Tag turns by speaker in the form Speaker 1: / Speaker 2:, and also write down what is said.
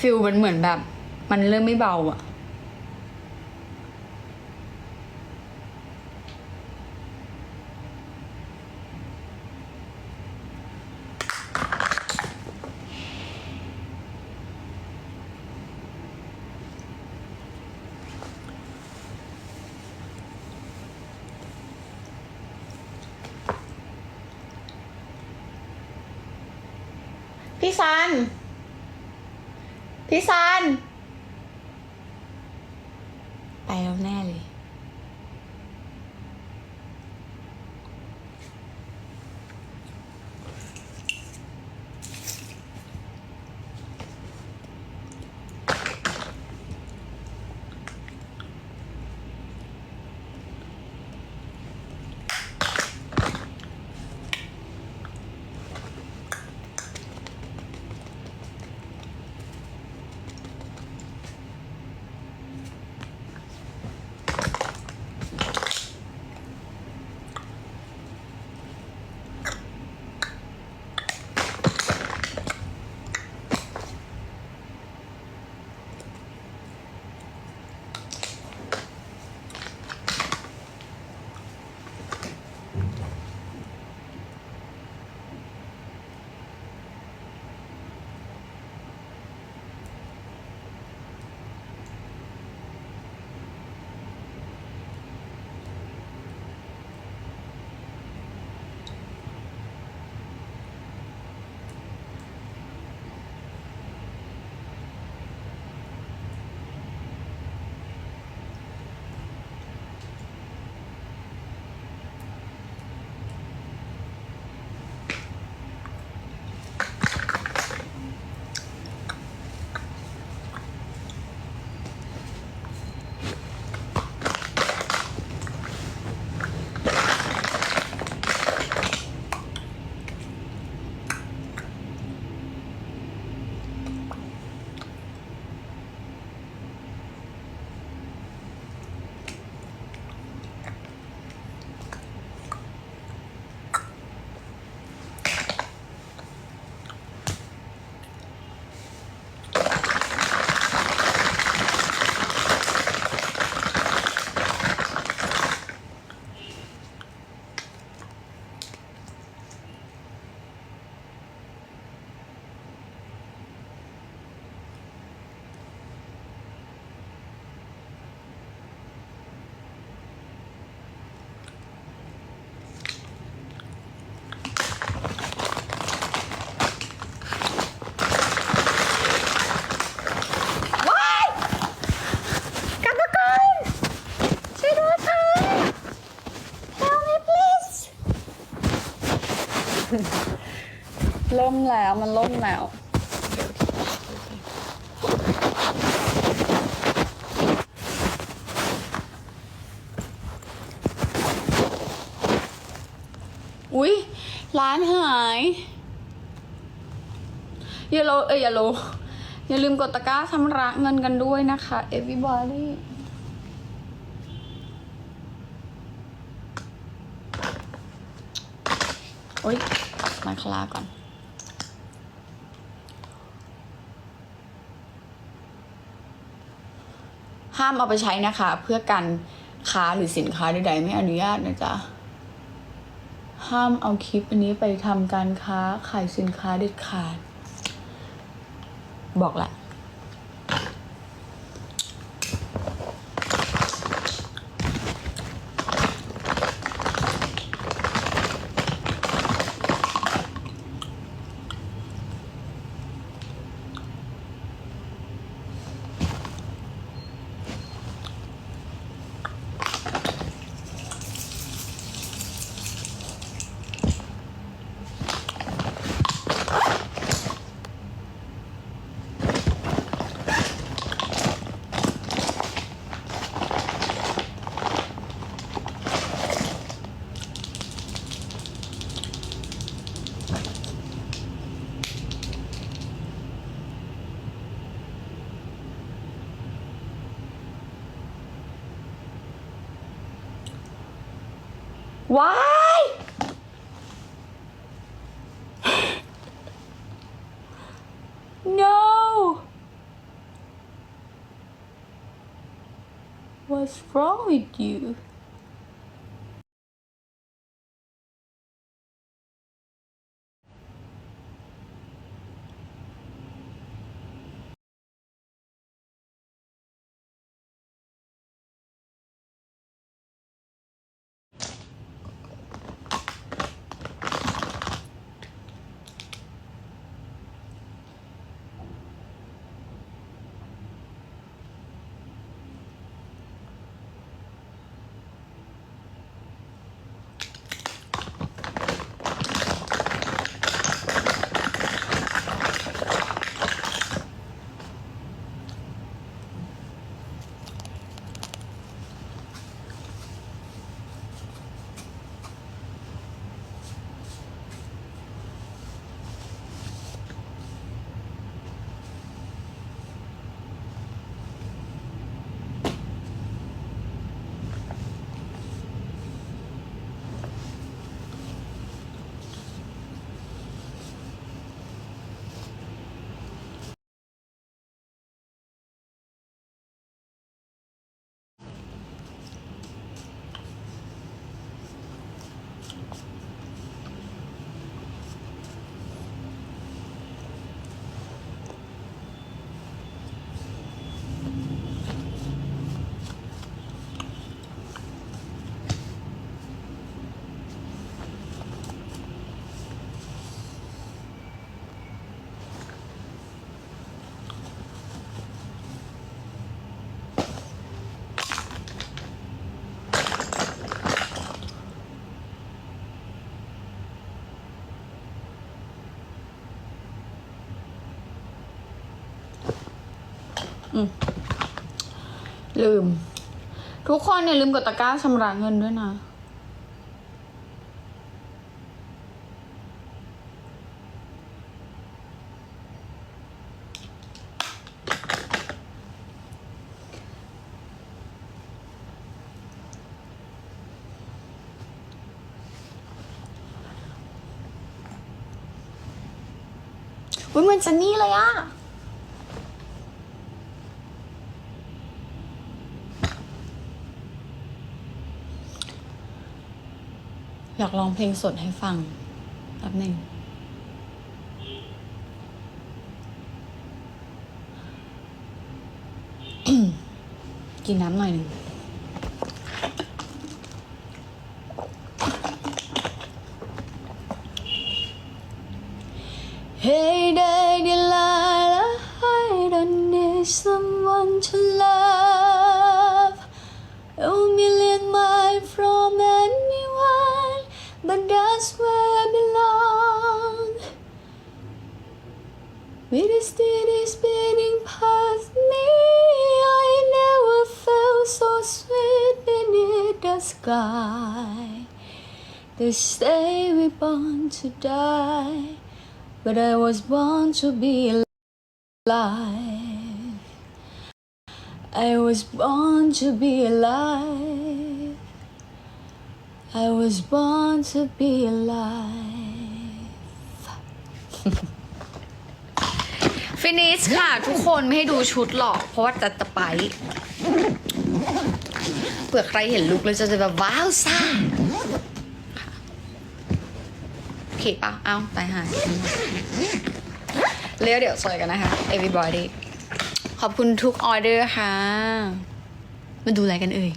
Speaker 1: ฟิลมันเหมือนแบบ มันเริ่มไม่เบาอะพี่ซัน พี่ซัน ไปแล้วแน่เลย แล้วมันล่มแล้วอุ๊ยร้านหายอย่าโลเอ้ยอย่าโลอย่าลืมกดตะกร้าชำระเงินกันด้วยนะคะ everybody โอ๊ยมาคลาก่อน ห้ามเอาไปใช้นะคะ เพื่อการค้าหรือสินค้าใดๆไม่อนุญาตนะจ๊ะ ห้ามเอาคลิปอันนี้ไปทำการค้าขายสินค้าเด็ดขาด บอกแหละ ว้ายโน What's wrong with you? ลืม ทุกคนอย่าลืมกดตะกร้าชำระเงินด้วยนะอุ้ยเหมือนซันนี่เลยอะ อยากร้องเพลงสดให้ฟังแป๊บหนึ่งกินน้ำหน่อยหนึ่ง Hey day Delilah I don't need someone With the city spinning past me I never felt so sweet beneath the sky They say we're born to die but I was born to be alive. I was born to be alive. I was born to be alive. ฟินิชค่ะ ทุกคนไม่ให้ดูชุดหรอก เพราะว่าจะจะไปเผื่อใครเห็นลุกแล้วจะแบบว้าวซ่าโอเคปะเอาตายหายเรียวเดี๋ยวสวยกันนะคะ everybody ขอบคุณทุกออเดอร์ค่ะ มาดูอะไรกันเอ่ย